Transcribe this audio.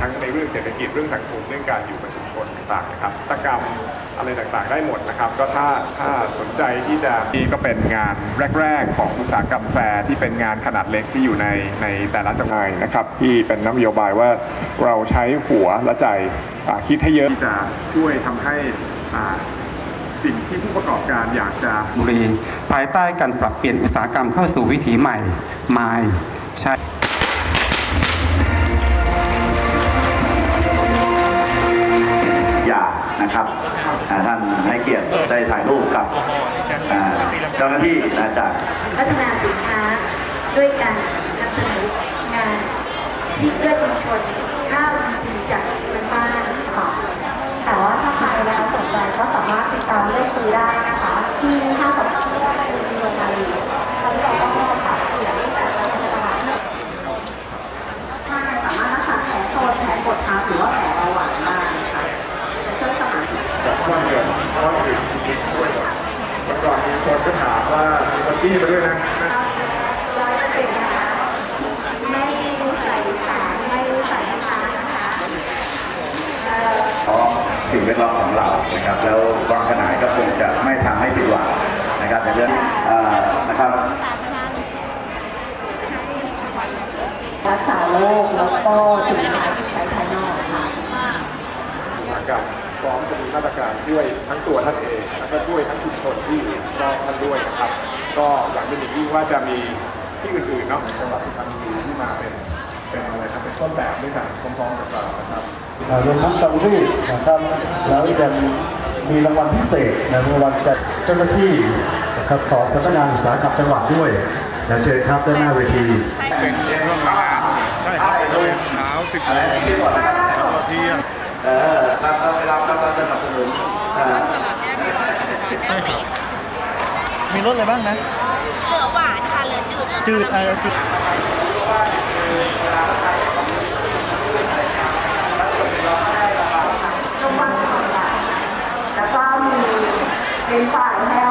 ทั้งในเรื่องเศรษฐกิจเรื่องสังคมเรื่องการอยู่กับชุมชนต่างๆนะครับตกรรมอะไรต่างๆ ได้หมดนะครับ ก็ถ้าถ้าสนใจที่จะนี่ก็เป็นงานแรก ๆ ของอุตสาหกรรมแฟร์ที่เป็นงานขนาดเล็กที่อยู่ในในแต่ละจังหวัดนะครับที่เป็นนโยบายว่าเราใช้หัวและใจคิดให้เยอะที่จะช่วยทำให้สิ่งที่ผู้ประกอบการอยากจะบุรีภายใต้การปรับเปลี่ยนอุตสาหกรรมเข้าสู่วิถีใหม่ไม้ใช้ ท่านให้เกียรติได้ถ่ายรูปกับอ่าเจ้าหน้าที่นะจากพัฒนาสินค้าด้วยการนำเสนองานที่เพื่อชุมชนข้าวอินทรีย์จากพื้นบ้านค่ะแต่ว่าถ้าใครนะคะสนใจก็สามารถติดตามเลือกซื้อได้นะคะที่ห้า เงินข้ออื่นด้วยเมื่อก่อนมีคนก็ถามว่ามีคนที่มาด้วยนะร้อยเปอร์เซ็นต์นะคะไม่ใส่สารไม่ใส่น้ำตาลนะคะเพราะสิ่งแวดล้อมของเรานะครับแล้ววางขนายก็คงจะไม่ทำให้ผิดหวังนะครับในเรื่องเอ่อนะครับรักษาโรคแล้วก็สินค้าที่ใช้ภายนอกค่ะ อุตสาหกรรมพร้อมจะมีมาตรการช่วยทั้งตัวท่านเองแล้วก็ช่วยทั้งชุมชนที่อยู่รอบท่านด้วยนะครับ ก็หวังเป็นอย่างยิ่งว่าจะมีที่อื่นๆเนาะจังหวัดสุพรรณบุรีที่มาเป็นเป็นอะไรครับเป็นต้นแบบด้วยกันพร้อมๆกับเรานะครับอ่ารวมทั้งเตารีดนะครับแล้วยังมีรางวัลพิเศษนะรางวัลจากเจ้าหน้าที่นะครับของสำนักงานอุตสาหกรรมจังหวัดด้วยนะเชิญครับด้านหน้าเวทีเป็นช่วงเวลาใช่ครับเป็นช่วงเช้าสิบโมงชื่อก่อนนะครับต่อเที่ยง เออครับครับเวลาครับสนับสนุนอ่ามีรสอะไรบ้างนะเหลือหวานค่ะเหลือจืดเหลือจืดคาราอะเมลจืดน้ำมันสองอย่างแล้วก็มีเป็นฝ่ายแห้